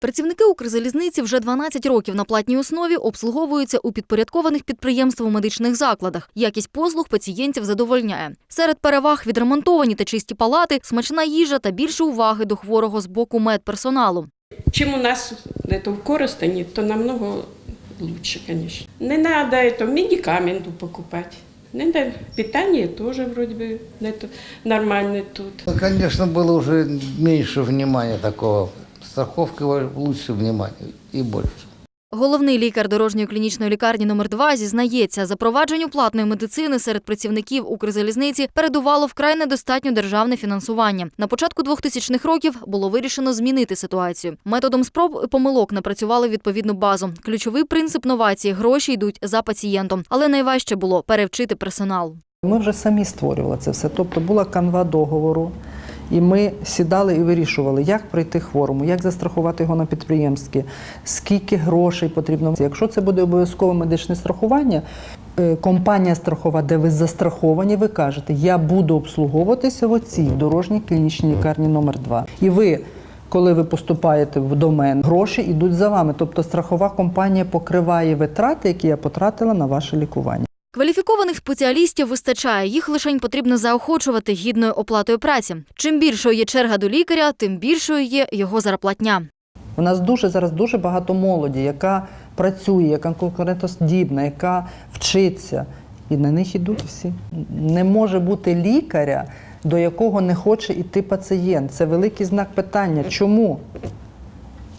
Працівники Укрзалізниці вже 12 років на платній основі обслуговуються у підпорядкованих підприємству медичних закладах. Якість послуг пацієнтів задовольняє. Серед переваг відремонтовані та чисті палати, смачна їжа та більше уваги до хворого з боку медперсоналу. Чим у нас это, в Коростені, то намного лучше, конечно. Не надо это, медикаменту покупать. Не надо, питание тоже вроде бы это, нормально тут. Ну, Конечно, было уже меньше внимания такого. Страховка лучше внимания и больше. Головний лікар дорожньої клінічної лікарні номер 2 зізнається, запровадженню платної медицини серед працівників Укрзалізниці передувало вкрай недостатньо державне фінансування. На початку 2000-х років було вирішено змінити ситуацію. Методом спроб і помилок напрацювали відповідну базу. Ключовий принцип новації гроші йдуть за пацієнтом, але найважче було перевчити персонал. Ми вже самі створювали це все. Тобто була канва договору, і ми сідали і вирішували, як пройти хворому, як застрахувати його на підприємстві, скільки грошей потрібно. Якщо це буде обов'язкове медичне страхування, е, компанія страхова, де ви застраховані, ви кажете, я буду обслуговуватися в оцій дорожній клінічній лікарні номер 2 І ви. Коли ви поступаєте в домен, гроші йдуть за вами. Тобто страхова компанія покриває витрати, які я потратила на ваше лікування. Кваліфікованих спеціалістів вистачає, їх лишень потрібно заохочувати гідною оплатою праці. Чим більшою є черга до лікаря, тим більшою є його зарплатня. У нас дуже зараз дуже багато молоді, яка працює, яка конкурентоздібна, яка вчиться. І на них ідуть всі. Не може бути лікаря, до якого не хоче йти пацієнт. Це великий знак питання. Чому?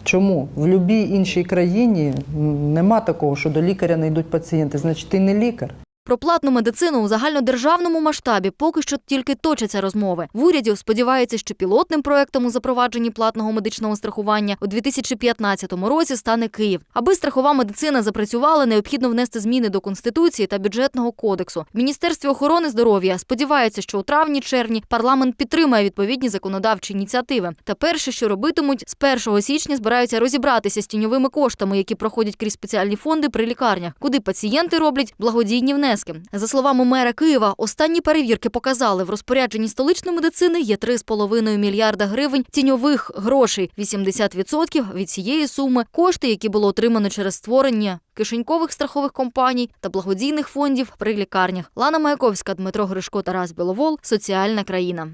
Чому? В будь-якій іншій країні нема такого, що до лікаря не йдуть пацієнти. Значить, ти не лікар. Про платну медицину у загальнодержавному масштабі поки що тільки точаться розмови. В уряді сподіваються, що пілотним проектом у запровадженні платного медичного страхування у 2015 році стане Київ. Аби страхова медицина запрацювала, необхідно внести зміни до конституції та бюджетного кодексу. В Міністерстві охорони здоров'я сподіваються, що у травні-червні парламент підтримає відповідні законодавчі ініціативи. Та перше, що робитимуть, з 1 січня збираються розібратися з тіньовими коштами, які проходять крізь спеціальні фонди при лікарнях, куди пацієнти роблять благодійні внески. За словами мера Києва, останні перевірки показали, в розпорядженні столичної медицини є 3,5 мільярда гривень тіньових грошей. 80% від цієї суми кошти, які було отримано через створення кишенькових страхових компаній та благодійних фондів при лікарнях. Лана Маяковська, Дмитро Гришко, Тарас Біловол. Соціальна країна.